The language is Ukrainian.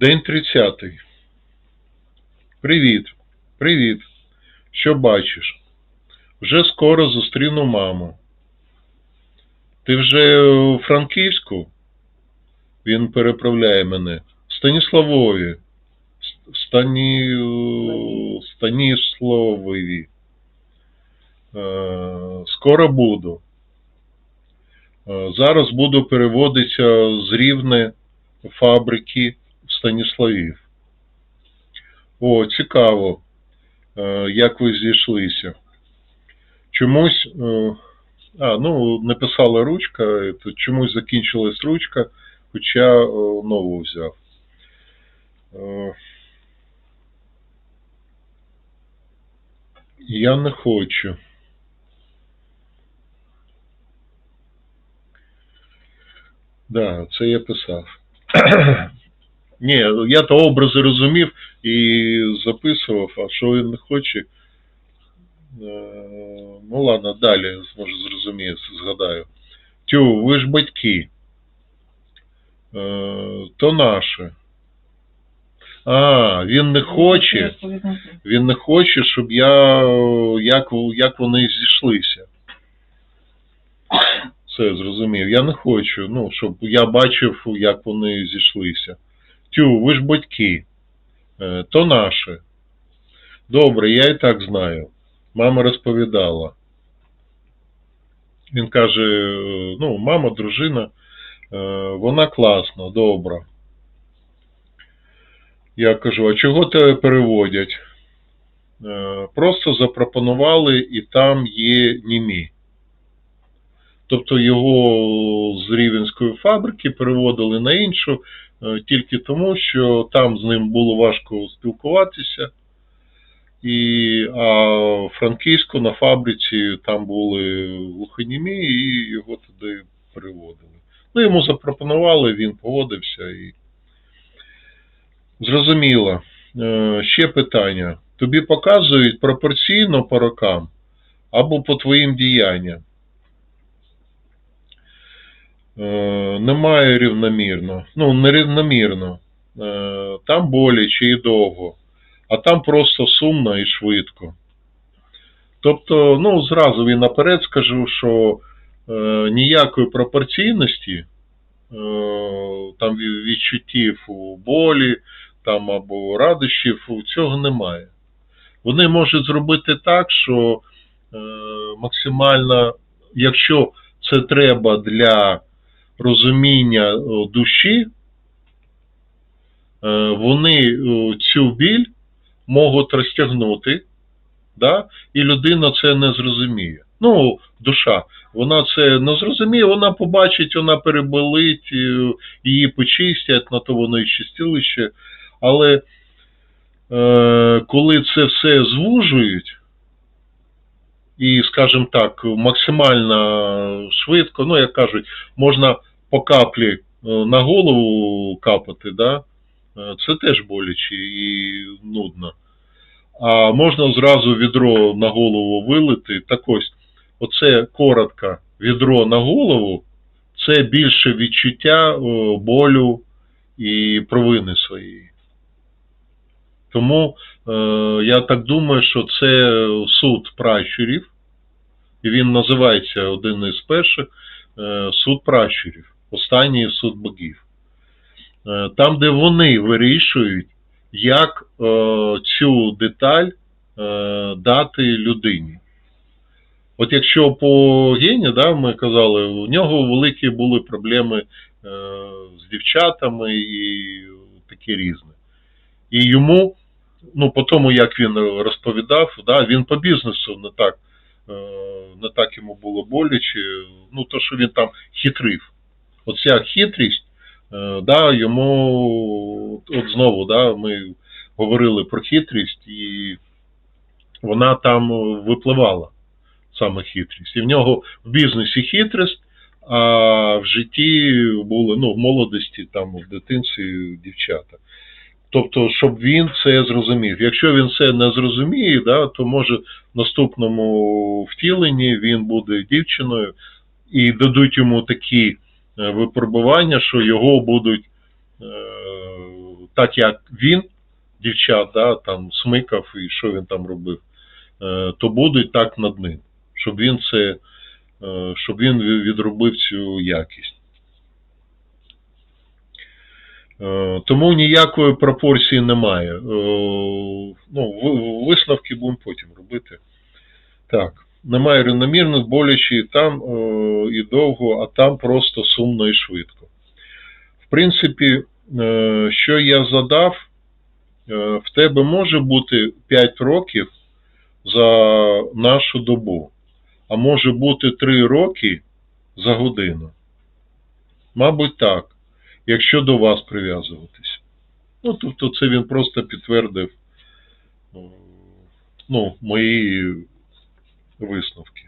День 30. Привіт. Привіт. Що бачиш? Вже скоро зустріну маму. Ти вже у Франківську? Він переправляє мене. Станіславові. С- Стані... Станіславові. Е, Скоро буду. Е, Зараз буду переводитися з Рівне фабрики в Станіславів. О, цікаво, е, як ви зійшлися. Чомусь, е, а, ну, написала ручка, то чомусь закінчилась ручка, хоча е, нову взяв. Я не хочу. Да, це я писав. Ні, я то образи розумів і записував, а що він не хоче. е, Ну ладно, далі, може зрозумію, згадаю. Тю, ви ж батьки. Е, То наше. А, він не хоче. Він не хоче, щоб я. Як, як вони зійшлися. Це зрозумів. Я не хочу, ну, щоб я бачив, як вони зійшлися. Тю, ви ж батьки. Е, То наше. Добре, я і так знаю. Мама розповідала. Він каже: е, ну, мама, дружина, е, вона класна, добра. Я кажу, а чого тебе переводять? Просто запропонували, і там є німі. Тобто його з Рівенської фабрики переводили на іншу тільки тому, що там з ним було важко спілкуватися. І, а в Франківську на фабриці там були глухонімі, і його туди переводили. Ну, йому запропонували, він погодився і. Зрозуміло. Е, Ще питання. Тобі показують пропорційно по рокам або по твоїм діянням? Немає рівномірно. Ну, нерівномірно. Е, Там боляче і довго, а там просто сумно і швидко. Тобто, ну, зразу він наперед скажу, що е, ніякої пропорційності, е, там відчуттів у болі, там або радощів, цього немає. Вони можуть зробити так, що е, максимально, якщо це треба для розуміння душі, е, вони цю біль можуть розтягнути, да? і людина це не зрозуміє. Ну, душа, вона це не зрозуміє, вона побачить, вона переболить, е, її почистять, на то воно і чистилище. Але е, коли це все звужують, і, скажімо так, максимально швидко, ну, як кажуть, можна по каплі е, на голову капати, да? е, це теж боляче і нудно. А можна зразу відро на голову вилити. Так ось, оце коротко відро на голову, це більше відчуття болю і провини своєї. Тому е, я так думаю, що це суд пращурів, і він називається один із перших е, суд пращурів, останній суд богів. Е, там, де вони вирішують, як е, цю деталь е, дати людині. От якщо по Гені, да, ми казали, у нього великі були проблеми з дівчатами і такі різні. І йому, ну, по тому, як він розповідав, да, він по бізнесу не так, не так йому було боляче, ну, то, що він там хитрив. Оця хитрість, е, да, йому, от знову, да, ми говорили про хитрість, і вона там випливала, саме хитрість. І в нього в бізнесі хитрість, а в житті були, ну, в молодості, там, в дитинстві дівчата. Тобто, щоб він це зрозумів. Якщо він це не зрозуміє, да, то може в наступному втіленні він буде дівчиною і дадуть йому такі е, випробування, що його будуть е, так як він, дівчат, да, там смикав і що він там робив, е, то будуть так над ним, щоб він це, е, щоб він відробив цю якість. Е, Тому ніякої пропорції немає. Е, Ну, висновки будемо потім робити. Так, немає рівномірних, боляче і там е, і довго, а там просто сумно і швидко. В принципі, е, що я задав, е, в тебе може бути 5 років за нашу добу, а може бути 3 роки за годину. Мабуть, так, якщо до вас прив'язуватись. Ну, тобто, це він просто підтвердив е, ну, мої висновки.